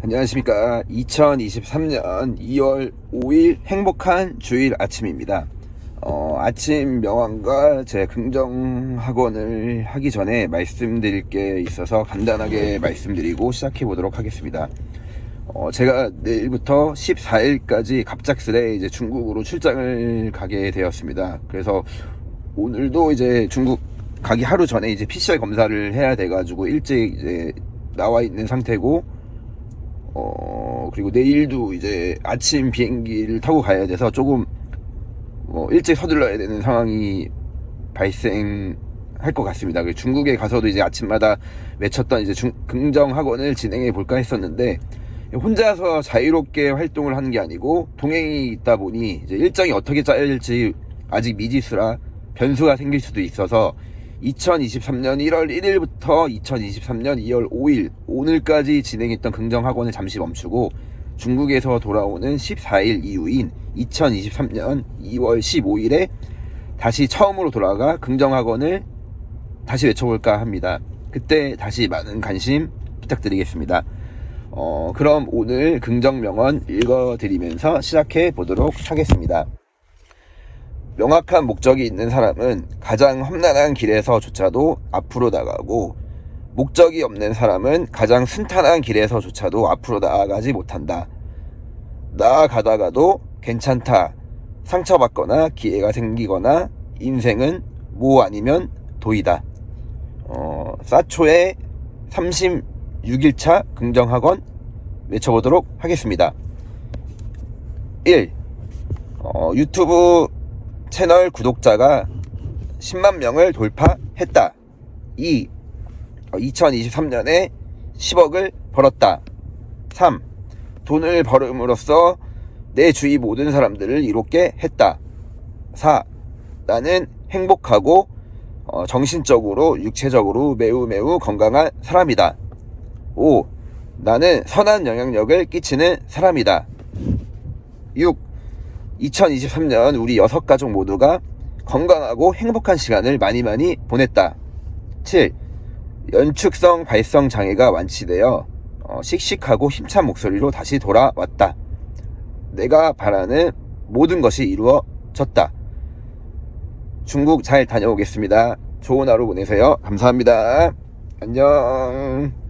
안녕하십니까. 2023년 2월 5일 행복한 주일 아침입니다. 어, 아침 명언과 제 긍정 학원을 하기 전에 말씀드릴 게 있어서 간단하게 말씀드리고 시작해 보도록 하겠습니다. 어, 제가 내일부터 14일까지 갑작스레 이제 중국으로 출장을 가게 되었습니다. 그래서 오늘도 이제 중국 가기 하루 전에 이제 PCR 검사를 해야 돼가지고 일찍 이제 나와 있는 상태고, 어, 그리고 내일도 이제 아침 비행기를 타고 가야 돼서 조금, 뭐, 일찍 서둘러야 되는 상황이 발생할 것 같습니다. 그 중국에 가서도 이제 아침마다 외쳤던 이제 중, 긍정 학원을 진행해 볼까 했었는데, 혼자서 자유롭게 활동을 하는 게 아니고, 동행이 있다 보니, 이제 일정이 어떻게 짜여질지 아직 미지수라 변수가 생길 수도 있어서, 2023년 1월 1일부터 2023년 2월 5일 오늘까지 진행했던 긍정학원을 잠시 멈추고 중국에서 돌아오는 14일 이후인 2023년 2월 15일에 다시 처음으로 돌아가 긍정학원을 다시 외쳐볼까 합니다. 그때 다시 많은 관심 부탁드리겠습니다. 어, 그럼 오늘 긍정명언 읽어드리면서 시작해 보도록 하겠습니다. 명확한 목적이 있는 사람은 가장 험난한 길에서조차도 앞으로 나가고 목적이 없는 사람은 가장 순탄한 길에서조차도 앞으로 나아가지 못한다. 나아가다가도 괜찮다. 상처받거나 기회가 생기거나 인생은 뭐 아니면 도이다. 어, 사초의 36일차 긍정학원 외쳐보도록 하겠습니다. 1. 어, 유튜브 채널 구독자가 10만 명을 돌파했다. 2. 2023년에 10억을 벌었다. 3. 돈을 벌음으로써 내 주위 모든 사람들을 이롭게 했다. 4. 나는 행복하고 어, 정신적으로 육체적으로 매우 매우 건강한 사람이다. 5. 나는 선한 영향력을 끼치는 사람이다. 6. 2023년 우리 여섯 가족 모두가 건강하고 행복한 시간을 많이 많이 보냈다. 7. 연축성 발성 장애가 완치되어 어, 씩씩하고 힘찬 목소리로 다시 돌아왔다. 내가 바라는 모든 것이 이루어졌다. 중국 잘 다녀오겠습니다. 좋은 하루 보내세요. 감사합니다. 안녕.